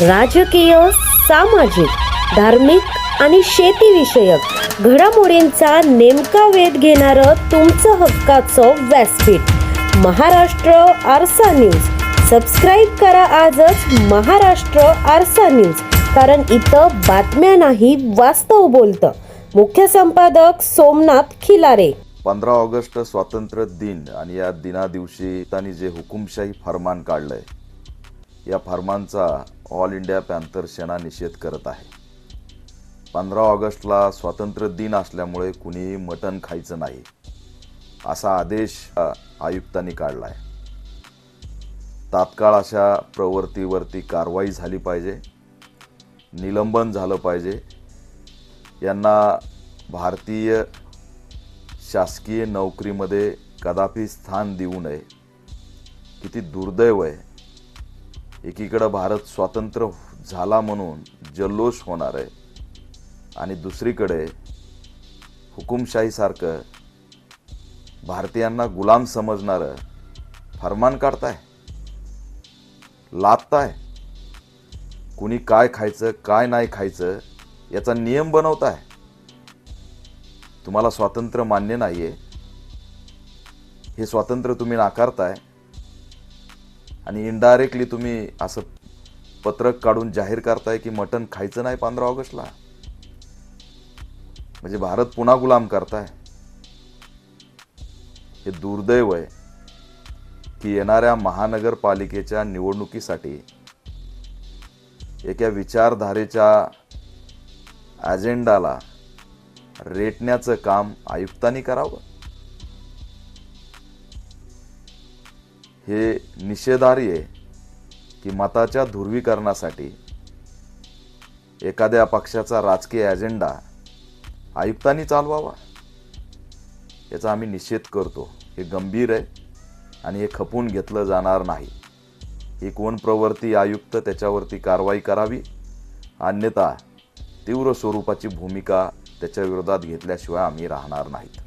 राजकीय सामाजिक धार्मिक आणि शेतीविषयक घडामोडींचा नेमका वेध घेणारं तुमचं हक्काचं व्यासपीठ. महाराष्ट्र आरसा न्यूज. सबस्क्राईब करा आजच महाराष्ट्र आरसा न्यूज कारण इथं बातम्या नाही वास्तव बोलतं. मुख्य संपादक सोमनाथ खिलारे. पंधरा ऑगस्ट स्वातंत्र्य दिन आणि या दिना दिवशी त्यांनी जे हुकुमशाही फरमान काढलंय या फर्मांचा ऑल इंडिया पॅन्थर सेना निषेध करत आहे. पंधरा ऑगस्टला स्वातंत्र्य दिन असल्यामुळे कुणीही मटण खायचं नाही असा आदेश आयुक्तांनी काढला आहे तात्काळ अशा प्रवृत्तीवरती कारवाई झाली पाहिजे निलंबन झालं पाहिजे. यांना भारतीय शासकीय नोकरीमध्ये कदापि स्थान देऊ नये. किती दुर्दैव आहे. एकीकडं भारत स्वातंत्र्य झाला म्हणून जल्लोष होणार आहे आणि दुसरीकडे हुकुमशाहीसारखं भारतीयांना गुलाम समजणारं फरमान काढताय लादताय. कुणी काय खायचं काय नाही खायचं याचा नियम बनवताय. तुम्हाला स्वातंत्र्य मान्य नाही आहे हे स्वातंत्र्य तुम्ही नाकारताय. आणि इनडायरेक्टली तुम्ही असं पत्रक काढून जाहीर करताय की मटण खायचं नाही पंधरा ऑगस्टला? म्हणजे भारत पुन्हा गुलाम करताय. हे दुर्दैव आहे की येणाऱ्या महानगरपालिकेच्या निवडणुकीसाठी एका विचारधारेच्या अजेंडाला रेटण्याचं काम आयुक्तांनी करावं? हे निषेधार्य आहे की मताच्या ध्रुवीकरणासाठी एखाद्या पक्षाचा राजकीय अजेंडा आयुक्तांनी चालवावा. याचा आम्ही निषेध करतो. हे गंभीर आहे आणि हे खपून घेतलं जाणार नाही. ही कोण प्रवृत्ती आयुक्त त्याच्यावरती कारवाई करावी अन्यथा तीव्र स्वरूपाची भूमिका त्याच्या विरोधात घेतल्याशिवाय आम्ही राहणार नाहीत.